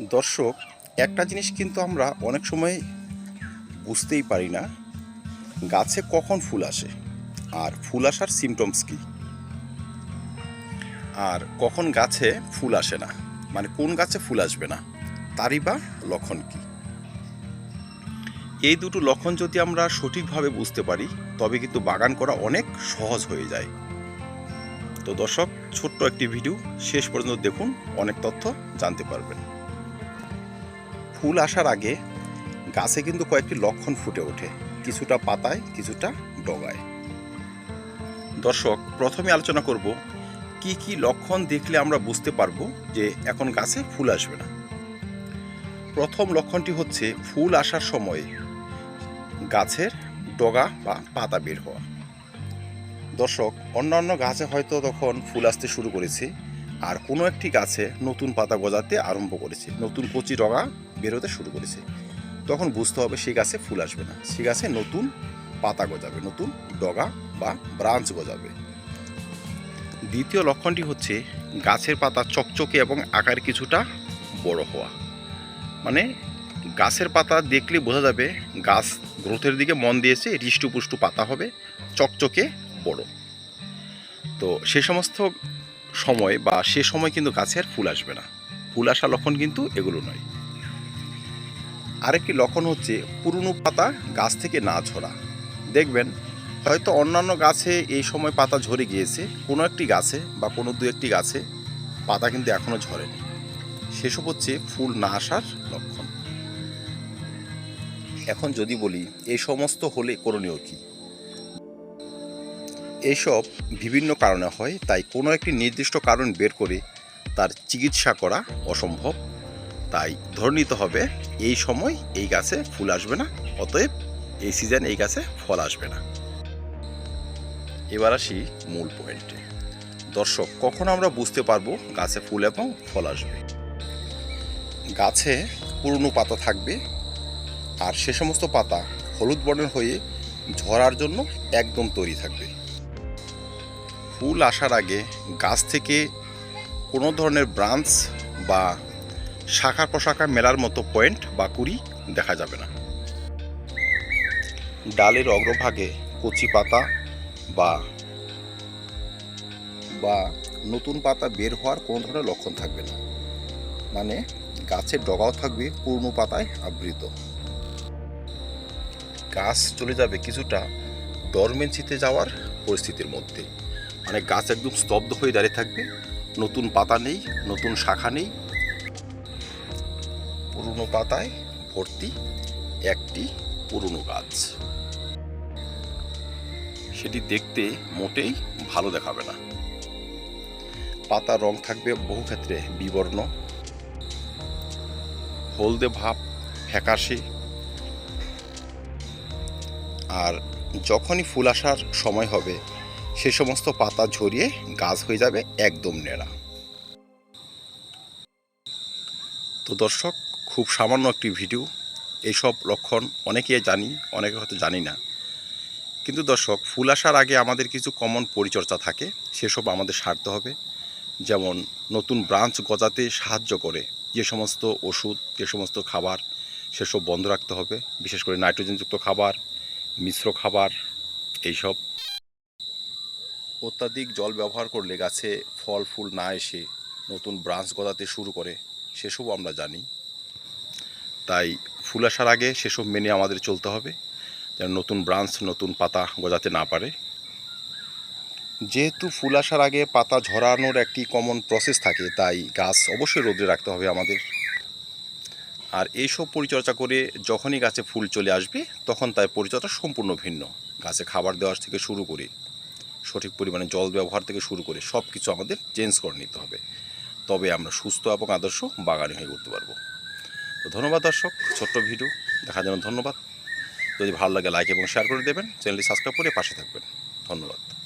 দর্শক একটা জিনিস কিন্তু আমরা অনেক সময় বুঝতেই পারি না গাছে কখন ফুল আসে আর ফুল আসার সিমটমস কি? আর কখন গাছে ফুল আসে না মানে কোন গাছে ফুল আসবে না তারই বা লক্ষণ কি? এই দুটো লক্ষণ যদি আমরা সঠিকভাবে বুঝতে পারি তবে কিন্তু বাগান করা অনেক সহজ হয়ে যায়। তো দর্শক ছোট্ট একটি ভিডিও শেষ পর্যন্ত দেখুন অনেক তথ্য জানতে পারবেন। ফুল আসার আগে গাছে কিন্তু কয়েকটি লক্ষণ ফুটে ওঠে। কিছুটা পাতায়, কিছুটা ডগায়। দর্শক, প্রথমে আলোচনা করব, কি কি লক্ষণ দেখলে আমরা বুঝতে পারব যে এখন গাছে ফুল আসবে না। প্রথম লক্ষণটি হচ্ছে ফুল আসার সময় গাছের ডগা বা পাতা বের হওয়া। দর্শক, অন্যান্য গাছে হয়তো তখন ফুল আসতে শুরু করেছে। আর কোনো একটি গাছে নতুন পাতা গজাতে আরম্ভ করেছে। নতুন কচি ডগা বেরোতে শুরু করেছে। তখন বুঝতে হবে সেই গাছে ফুল আসবে না। সেই গাছে নতুন পাতা গজাবে, নতুন ডগা বা ব্রাঞ্চ গজাবে। দ্বিতীয় লক্ষণটি হচ্ছে গাছের পাতা চকচকে এবং আকার কিছুটা বড় হওয়া। মানে গাছের পাতা দেখলে বোঝা যাবে গাছ গ্রোথের দিকে মন দিয়েছে, হৃষ্টপুষ্টু পাতা হবে, চকচকে বড়। তো সে সমস্ত সময় বা সে সময় কিন্তু গাছে আর ফুল আসবে না। ফুল আসা লক্ষণ কিন্তু এগুলো নয়। আরেকটি লক্ষণ হচ্ছে পুরনো পাতা গাছ থেকে না ঝরা। দেখবেন, হয়তো অন্যান্য গাছে এই সময় পাতা ঝরে গিয়েছে, কোনো একটি গাছে বা কোনো দু একটি গাছে পাতা কিন্তু এখনও ঝরেনি। সেসব হচ্ছে ফুল না আসার লক্ষণ। এখন যদি বলি, এই সমস্ত হলে করণীয় কি? এইসব বিভিন্ন কারণে হয়, তাই কোনো একটি নির্দিষ্ট কারণ বের করে তার চিকিৎসা করা অসম্ভব। তাই ধরে নিতে হবে, এই সময় এই গাছে ফুল আসবে না, অতএব এই সিজন এই গাছে ফল আসবে না। এবার আসি মূল পয়েন্টে দর্শক, কখন আমরা বুঝতে পারব গাছে ফুল এবং ফল আসবে? গাছে পুরনো পাতা থাকবে, আর সে সমস্ত পাতা হলুদ বর্ণের হয়ে ঝরার জন্য একদম তৈরি থাকবে। ফুল আসার আগে গাছ থেকে কোনো ধরনের ব্রাঞ্চ বা শাখা প্রশাখা মেলার মতো পয়েন্ট বা কুড়ি দেখা যাবে না। ডালের অগ্রভাগে কচি পাতা বা বা নতুন পাতা বের হওয়ার কোনো ধরনের লক্ষণ থাকবে না। মানে গাছের ডগাও থাকবে, পুরনো পাতায় আবৃত। গাছ চলে যাবে কিছুটা ডরমেন্সিতে যাওয়ার পরিস্থিতির মধ্যে। মানে গাছ একদম স্তব্ধ হয়ে দাঁড়িয়ে থাকবে। নতুন পাতা নেই, নতুন শাখা নেই। পুরনো পাতায় ভর্তি একটি পুরনো গাছ। সেটি দেখতে মোটেই ভালো দেখাবে না। পাতার রং থাকবে বহু ক্ষেত্রে বিবর্ণ। হলদে ভাব, ফ্যাকাশে। আর যখনই ফুল আসার সময় হবে সে সমস্ত পাতা ঝরিয়ে গাছ হয়ে যাবে একদম নেড়া। তো দর্শক, খুব সামান্য একটি ভিডিও। এইসব লক্ষণ অনেকেই জানি, অনেকে হয়তো জানি না। কিন্তু দর্শক, ফুল আসার আগে আমাদের কিছু কমন পরিচর্যা থাকে, সেসব আমাদের সারতে হবে। যেমন, নতুন ব্রাঞ্চ গজাতে সাহায্য করে। যে সমস্ত ওষুধ, যে সমস্ত খাবার, সেসব বন্ধ রাখতে হবে। বিশেষ করে নাইট্রোজেনযুক্ত খাবার, মিশ্র খাবার, এইসব। অত্যাধিক জল ব্যবহার করলে গাছে ফল, ফুল না এসে নতুন ব্রাঞ্চ গজাতে শুরু করে, সেসবও আমরা জানি। তাই ফুল আসার আগে সেসব মেনে আমাদের চলতে হবে, যেন নতুন ব্রাঞ্চ, নতুন পাতা গজাতে না পারে। যেহেতু ফুল আসার আগে পাতা ঝরানোর একটি কমন প্রসেস থাকে, তাই গাছ অবশ্যই রোদে রাখতে হবে আমাদের। আর এইসব পরিচর্যা করে যখনই গাছে ফুল চলে আসবে, তখন তার পরিচর্যা সম্পূর্ণ ভিন্ন। গাছে খাবার দেওয়ার থেকে শুরু করে সঠিক পরিমাণে জল ব্যবহার থেকে শুরু করে সব কিছু আমাদের চেঞ্জ করে নিতে হবে। তবে আমরা সুস্থ এবং আদর্শ বাগানি হয়ে উঠতে পারব। তো ধন্যবাদ দর্শক, ছোট্ট ভিডিও দেখার জন্য ধন্যবাদ। যদি ভালো লাগে লাইক এবং শেয়ার করে দেবেন। চ্যানেলটি সাবস্ক্রাইব করে পাশে থাকবেন। ধন্যবাদ।